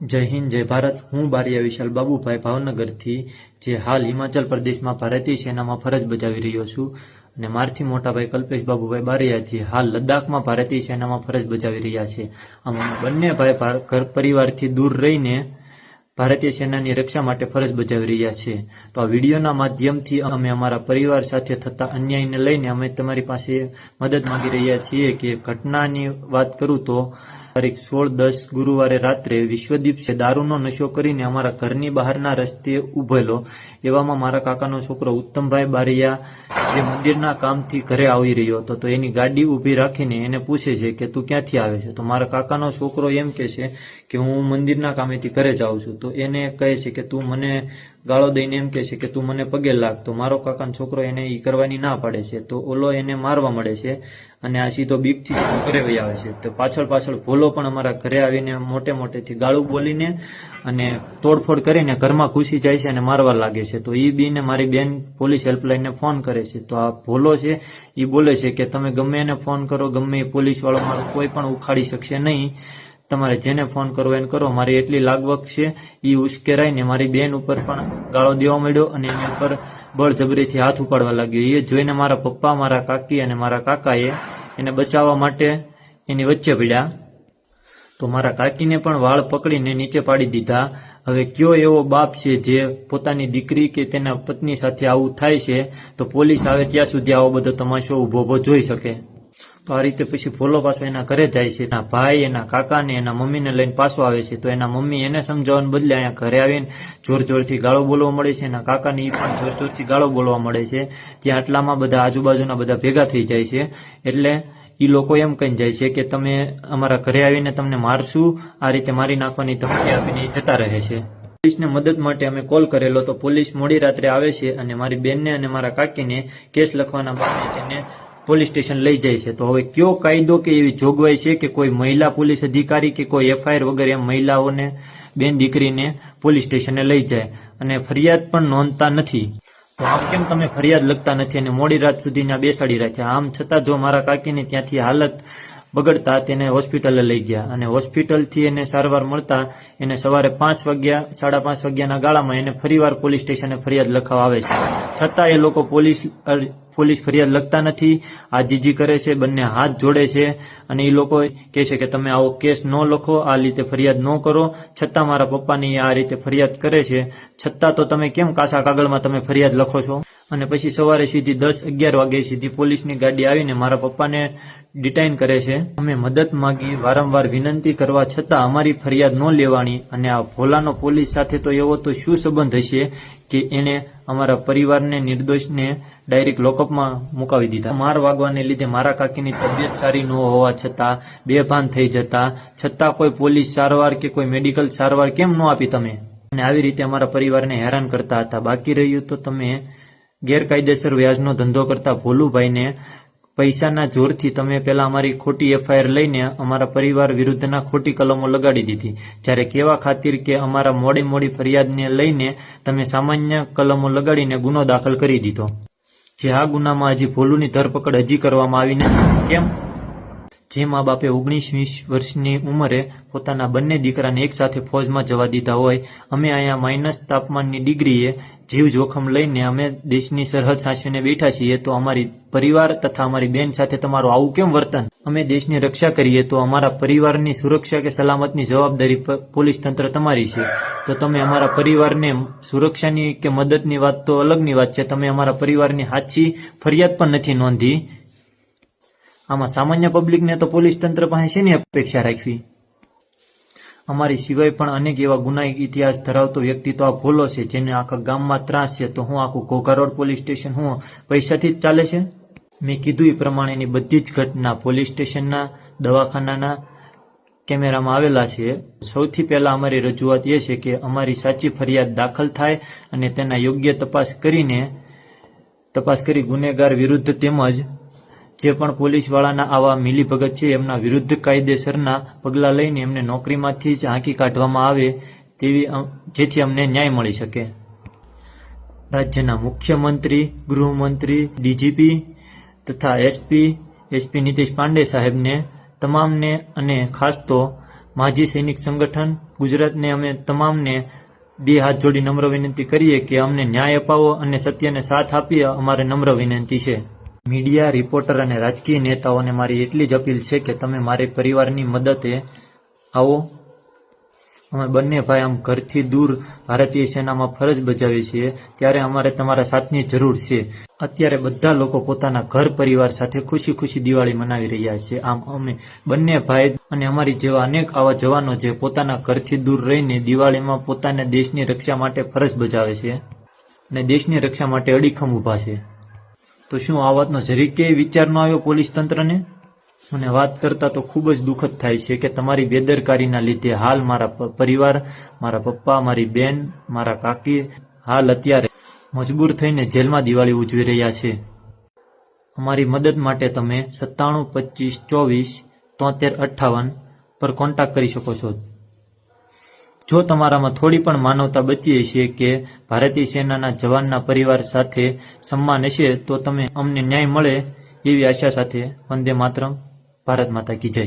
જય હિન્દ, જય ભારત. હું બારિયા વિશાલ બાબુભાઈ ભાવનગરથી, જે હાલ હિમાચલ પ્રદેશમાં ભારતીય સેનામાં ફરજ બજાવી રહ્યો છું. અને મારથી મોટા ભાઈ કલ્પેશ બાબુભાઈ બારિયા, જે હાલ લદ્દાખમાં ભારતીય સેનામાં ફરજ બજાવી રહ્યા છે. આમ બંને ભાઈ ઘર પરિવારથી દૂર રહીને ભારતીય સેનાની રક્ષા માટે ફરજ બજાવી રહ્યા છે. તો આ વિડીયોના માધ્યમથી અમે અમારા પરિવાર સાથે થતા અન્યાયને લઈને અમે તમારી પાસે મદદ માંગી રહ્યા છીએ કે ઘટનાની વાત કરું તો તારીખ સોળ દસ ગુરુવારે રાત્રે વિશ્વદીપ છે. દારૂનો નશો કરીને અમારા ઘરની બહારના રસ્તે ઉભેલો. એવામાં મારા કાકાનો છોકરો ઉત્તમભાઈ બારિયા જે મંદિરના કામથી ઘરે આવી રહ્યો હતો. તો એની ગાડી ઊભી રાખીને એને પૂછે છે કે તું ક્યાંથી આવે છે? તો મારા કાકાનો છોકરો એમ કહે છે કે હું મંદિરના કામેથી ઘરે જાઉં છું. તો એને કહે છે કે તું મને ગાળો દઈને એમ કહે છે કે તું મને પગે લાગ, તો મારો કાકાનો છોકરો એને એ કરવાની ના પાડે છે. તો ઓલો એને મારવા મળે છે અને આ સીધો બીકથી ઘરે વહી આવે છે. તો પાછળ પાછળ ભોલો પણ અમારા ઘરે આવીને મોટે મોટેથી ગાળું બોલીને અને તોડફોડ કરીને ઘરમાં ઘૂસી જાય છે અને મારવા લાગે છે. તો એ બીને મારી બેન પોલીસ હેલ્પલાઇનને ફોન કરે છે. તો આ ભોલો છે એ બોલે છે કે તમે ગમે એને ફોન કરો, ગમે એ પોલીસવાળો મારો કોઈ પણ ઉખાડી શકશે નહીં. તમારે જેને ફોન કરવો એને કરો. મારી એટલી લાગવક છે એ ઉશ્કેરાઈને મારી બેન ઉપર પણ ગાળો દેવા માંડ્યો અને એની ઉપર બળજબરીથી હાથ ઉપાડવા લાગ્યો. એ જોઈને મારા પપ્પા, મારા કાકી અને મારા કાકાએ એને બચાવવા માટે એની વચ્ચે પડ્યા. તો મારા કાકીને પણ વાળ પકડીને નીચે પાડી દીધા. હવે કયો એવો બાપ છે જે પોતાની દીકરી કે તેના પત્ની સાથે આવું થાય છે, તો પોલીસ આવે ત્યાં સુધી આવો બધો તમાશો ઊભો જોઈ શકે. તો આ રીતે પછી ભોલો પાછો એના ઘરે જાય છે. એના ભાઈ, એના કાકાને, એના મમ્મીને લઈને પાછો આવે છે. તો એના મમ્મી એને સમજાવવાને બદલે અહીંયા ઘરે આવીને જોર જોરથી ગાળો બોલવા મળે છે. એના કાકાને એ પણ જોર જોરથી ગાળો બોલવા મળે છે. ત્યાં આટલામાં બધા આજુબાજુના બધા ભેગા થઈ જાય છે. એટલે એ લોકો એમ કહીને જાય છે કે તમે અમારા ઘરે આવીને તમને મારશું. આ રીતે મારી નાખવાની ધમકી આપીને જતા રહે છે. પોલીસને મદદ માટે અમે કોલ કરેલો તો પોલીસ મોડી રાત્રે આવે છે અને મારી બેનને અને મારા કાકીને કેસ લખવાના બાદ તેને પોલીસ સ્ટેશન લઈ જાય છે. તો હવે કયો કાયદો કે એવી જોગવાઈ છે કે કોઈ મહિલા પોલીસ અધિકારી કે કોઈ એફઆઈઆર વગેરે એમ મહિલાઓને, બેન દીકરીને પોલીસ સ્ટેશને લઈ જાય અને ફરિયાદ પણ નોંધતા નથી. તો આમ કેમ તમે ફરિયાદ લખતા નથી અને મોડી રાત સુધી બેસાડી રાખ્યા? આમ છતાં જો મારા કાકીની ત્યાંથી હાલત બગડતા તેને હોસ્પિટલે લઈ ગયા અને હોસ્પિટલથી એને સારવાર મળતા એને સવારે પાંચ વાગ્યા, સાડા પાંચ વાગ્યાના ગાળામાં એને ફરીવાર પોલીસ સ્ટેશને ફરિયાદ લખાવા આવે છે. છતાં એ લોકો પોલીસ પોલીસ ફરિયાદ લખતા નથી. આજીજી કરે છે, બંને હાથ જોડે છે અને એ લોકો કહે છે કે તમે આવો કેસ ન લખો, આ રીતે ફરિયાદ ન કરો. છતાં મારા પપ્પાની આ રીતે ફરિયાદ કરે છે. છતાં તો તમે કેમ કાસા કાગળમાં તમે ફરિયાદ લખો છો? અને પછી સવારે સીધી દસ અગિયાર વાગે સીધી પોલીસની ગાડી આવીને મારા પપ્પાને ડિટાઇન કરે છે. અમે મદદ માંગી, વારંવાર વિનંતી કરવા છતાં અમારી ફરિયાદ ન લેવાની અને આ ભોલાનો પોલીસ સાથે તો એવો તો શું સંબંધ હશે કે એણે અમારા પરિવારને, નિર્દોષને ડાયરેક્ટ લોકઅપમાં મુકાવી દીધા? માર વાગવાને લીધે મારા કાકીની તબિયત સારી ન હોવા છતાં બેભાન થઈ જતા, છતાં કોઈ પોલીસ સારવાર કે કોઈ મેડિકલ સારવાર કેમ ન આપી તમે? અને આવી રીતે અમારા પરિવારને હેરાન કરતા હતા. બાકી રહ્યું તો તમે ગેરકાયદેસર વ્યાજનો ધંધો કરતા ભોલુભાઈને પૈસાના જોરથી તમે પેલા અમારી ખોટી એફઆઈઆર લઈને અમારા પરિવાર વિરુદ્ધના ખોટી કલમો લગાડી દીધી. જ્યારે કેવા ખાतिर કે અમારા મોડી મોડી ફરિયાદને લઈને તમે સામાન્ય કલમો લગાડીને ગુનો દાખલ કરી દીધો. જે આ ગુનામાં હજી ભોલુની ધરપકડ હજી કરવામાં આવી નથી. કેમ? જે મા બાપે ઓગણીસ વીસ વર્ષની ઉંમરે પોતાના બંને દીકરાને એકસાથે ફોજમાં જવા દીધા હોય, અમે અહીંયા માઇનસ તાપમાનની ડિગ્રીએ જીવ જોખમ લઈને અમે દેશની સરહદ સાચવીને બેઠા છીએ, તો અમારી પરિવાર તથા અમારી બેન સાથે તમારું આવું કેમ વર્તન? અમે દેશની રક્ષા કરીએ, તો અમારા પરિવારની સુરક્ષા કે સલામતની જવાબદારી પોલીસ તંત્ર તમારી છે. તો તમે અમારા પરિવારને સુરક્ષાની કે મદદની વાત તો અલગની વાત છે, તમે અમારા પરિવારની સાચી ફરિયાદ પણ નથી નોંધી. આમાં સામાન્ય પબ્લિકને તો પોલીસ તંત્ર પાસે શેની અપેક્ષા રાખવી? અમારી સિવાય પણ અનેક એવા ગુનાહિત ઇતિહાસ ધરાવતો વ્યક્તિ તો આ ભોલો છે, જેને આખા ગામમાં ત્રાસ છે. તો હું આખું ઘોઘા રોડ પોલીસ સ્ટેશન, હું પૈસાથી જ ચાલે છે? મેં કીધું એ પ્રમાણેની બધી જ ઘટના પોલીસ સ્ટેશનના, દવાખાનાના કેમેરામાં આવેલા છે. સૌથી પહેલા અમારી રજૂઆત એ છે કે અમારી સાચી ફરિયાદ દાખલ થાય અને તેના યોગ્ય તપાસ કરીને, તપાસ કરી ગુનેગાર વિરુદ્ધ તેમજ જે પણ પોલીસવાળાના આવા મિલીભગત છે, એમના વિરુદ્ધ કાયદેસરના પગલાં લઈને એમને નોકરીમાંથી જ હાંકી કાઢવામાં આવે તેવી જેથી અમને ન્યાય મળી શકે. રાજ્યના મુખ્યમંત્રી, ગૃહમંત્રી, ડીજીપી તથા એસપી એસપી નીતિશ પાંડે સાહેબને તમામને અને ખાસ તો માજી સૈનિક સંગઠન ગુજરાતને અમે તમામને બે હાથ જોડી નમ્ર વિનંતી કરીએ કે અમને ન્યાય અપાવો અને સત્યને સાથ આપીએ, અમારે નમ્ર વિનંતી છે. મીડિયા, રિપોર્ટર અને રાજકીય નેતાઓને મારી એટલી જ અપીલ છે કે તમે મારી પરિવારની મદદે આવો. અમે બંને ભાઈ આમ ઘરથી દૂર ભારતીય સેનામાં ફરજ બજાવી છીએ. ત્યારે અમારે તમારા સાથની જરૂર છે. અત્યારે બધા લોકો પોતાના ઘર પરિવાર સાથે ખુશી ખુશી દિવાળી મનાવી રહ્યા છે. આમ અમે બંને ભાઈ અને અમારી જેવા અનેક આવા જવાનો જે પોતાના ઘરથી દૂર રહીને દિવાળીમાં પોતાના દેશની રક્ષા માટે ફરજ બજાવે છે અને દેશની રક્ષા માટે અડીખમ ઊભા છે. તો શું આ વાતનો જરીકે વિચાર ન આવ્યો પોલીસ તંત્રને? મને વાત કરતા તો ખૂબ જ દુઃખદ થાય છે કે તમારી બેદરકારીના લીધે હાલ મારા પરિવાર, મારા પપ્પા, મારી બેન, મારા કાકી હાલ અત્યારે મજબૂર થઈને જેલમાં દિવાળી ઉજવી રહ્યા છે. અમારી મદદ માટે તમે સત્તાણું પચીસ ચોવીસ, તોતેર, અઠ્ઠાવન પર કોન્ટેક્ટ કરી શકો છો. જો તમારામાં થોડી પણ માનવતા બચી હશે કે ભારતીય સેનાના જવાનના પરિવાર સાથે સન્માન હશે, તો તમે અમને ન્યાય મળે એવી આશા સાથે વંદે માતરમ. ભારત માતા કી જય.